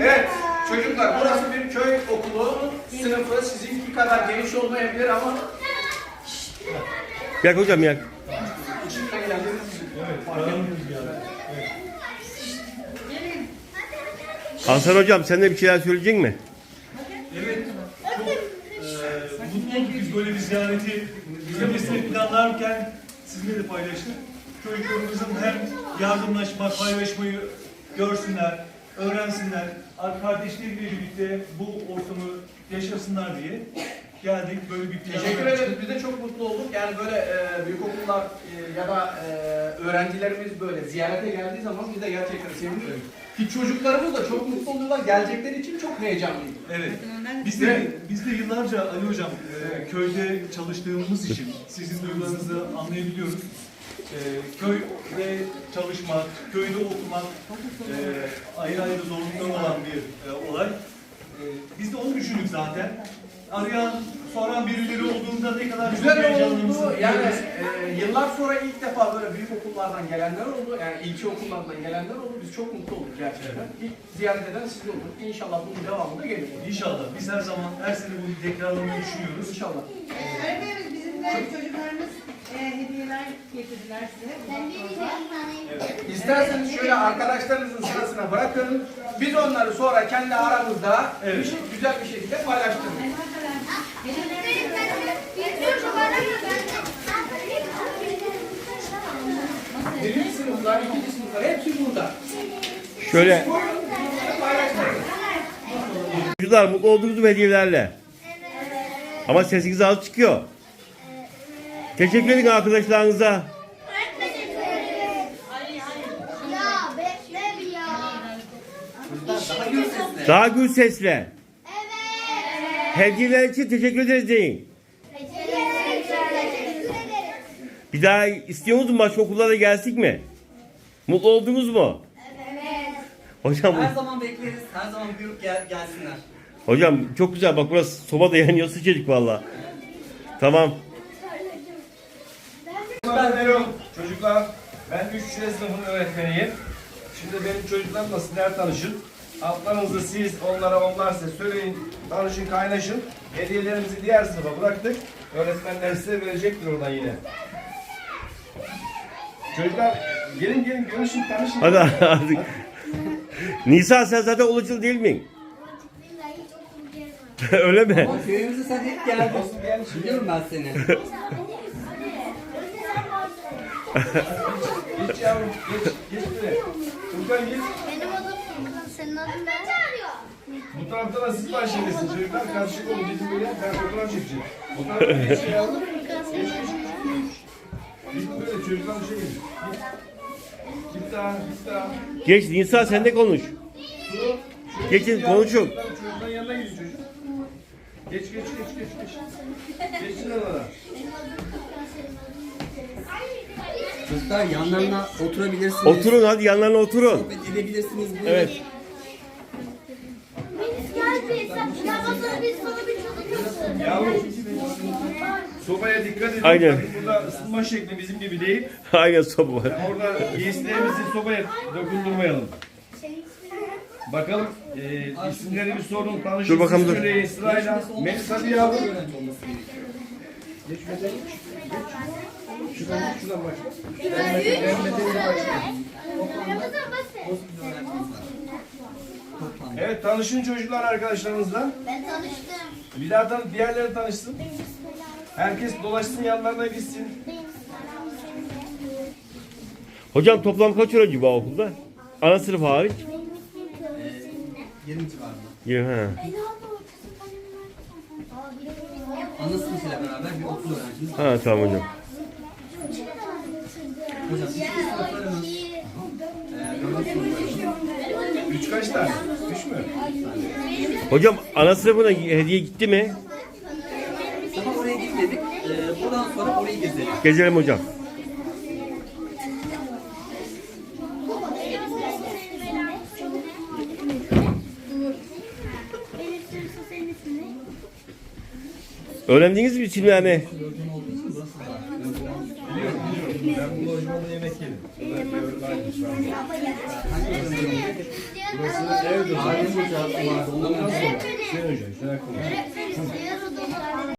Evet çocuklar burası bir köy okulu sınıfı sizinki kadar geniş olmayabilir ama Yak hocam yak. Hasan hocam sen de bir şeyler söyleyecek mi? Evet, çok eee mutlu olduk biz böyle bir ziyareti öncesinde planlarken sizinle de paylaştık. Çocuklarımızın hem yardımlaşma, paylaşmayı görsünler, öğrensinler, kardeşleriyle birlikte bu ortamı yaşasınlar diye geldik. Böyle bir plan teşekkür ederiz. Biz de çok mutlu olduk. Yani böyle e, büyük okullar e, ya da e, öğrencilerimiz böyle ziyarete geldiği zaman biz de gerçekten seviniyoruz. Ki çocuklarımız da çok mutlu oluyorlar. Gelecekleri için çok heyecanlıyız. Evet. Biz de, biz de yıllarca Ali Hocam e, köyde çalıştığımız için sizin duygularınızı anlayabiliyoruz. E, köyde çalışmak, köyde okumak e, ayrı ayrı zorlukları olan bir e, olay. E, biz de onu düşündük zaten. Arayan, soran birileri olduğunda ne kadar çok Güzel oldu. Yani biliyoruz. e, yıllar sonra ilk defa böyle büyük okullardan gelenler oldu. Yani ilçe okullardan gelenler oldu. Biz çok mutlu olduk gerçekten. İlk ziyaret eden siz olduk. İnşallah bunun devamı da gelir. İnşallah. Biz her zaman her sene bunu tekrarlamayı düşünüyoruz. İnşallah. Öğretmenimiz bizim de çocuklarımız hediyeler getirdiler size. İsterseniz şöyle arkadaşlarınızın sırasına bırakın. Biz onları sonra kendi aramızda Evet. güzel bir şekilde paylaştırırız. Birinci sınıflar, ikinci sınıflar hepsi burada. Şöyle Buyurun, paylaştırın. çocuklar mutlu oldunuz mu hediyelerle? Ama sesiniz az çıkıyor. Teşekkür edin arkadaşlarınıza. Daha gür sesle. Evet. Hediyeler için teşekkür ederiz deyin. Bir daha istiyor musunuz başka okullara gelsek mi? Mutlu oldunuz mu? Evet. Hocam Her zaman bekleriz. Her zaman buyurup gel, gelsinler. hocam çok güzel bak burası soba da yanıyor sıcacık valla. Tamam. Ben Erol. Çocuklar, ben 3. sınıfın öğretmeniyim. Şimdi benim çocuklarımla sizler tanışın. Altlarınızı siz, onlara onlar size söyleyin, tanışın, kaynaşın. Hediyelerimizi diğer sınıfa bıraktık. Öğretmenler size verecektir oradan yine. Çocuklar, gelin gelin görüşün, tanışın. Hadi artık. Nisa sen zaten olucul değil mi? Öyle mi? Ama köyümüze sen hep geldin. Biliyorum ben seni. Geç yavrum, geç, geç buraya. Furkan geç. Benim adım Furkan, senin adın ne? Bu tarafta da siz başlayın. Çocuklar karışık olun. Gidin böyle, ben fotoğraf çekeceğim. Bu tarafa geç yavrum. Furkan, senin adın ne? Git böyle, çocuklar bir şey gidin. Git. Git daha, git daha. Geç Nisa sen de konuş. Şöyle Geçin, git konuşun. çocuklar, Çocukların yanına gidin çocuk. Geç, geç, geç, geç, geç. Geçin oralara. Çocuklar yanlarına oturabilirsiniz. Oturun hadi yanlarına oturun. Sohbet edebilirsiniz. Buyurun. Evet. Yavrum. Sobaya dikkat edin. Aynen. Burada ısınma şekli bizim gibi değil. Aynen soba var. Yani orada giysilerimizi sobaya dokundurmayalım. Bakalım e, isimleri bir sorun, tanışın. Dur bakalım, dur. Söyleyin sırayla. Melis hadi yavrum. Geç. Geç. Şuradan, şuradan bak. Toplam. Evet tanışın çocuklar arkadaşlarınızla. Ben tanıştım. Bir daha tan diğerleri tanışsın. Herkes dolaşsın yanlarına gitsin. Hocam toplam kaç öğrenci var okulda? Ana sınıf hariç. Ee, 20 civarında. Ya, ha. Ana sınıfıyla beraber bir 30 öğrencimiz var. ha tamam hocam. Hocam. Üç kaç tane? Üç mü? Hocam ana sınıfına hediye gitti mi? Daha oraya gitmedik. E, buradan sonra orayı gezelim. Gezelim hocam. Öğrendiniz mi isimlerini? Burası evdir. Öğretmenim. Öğretmenim. Öğretmenim.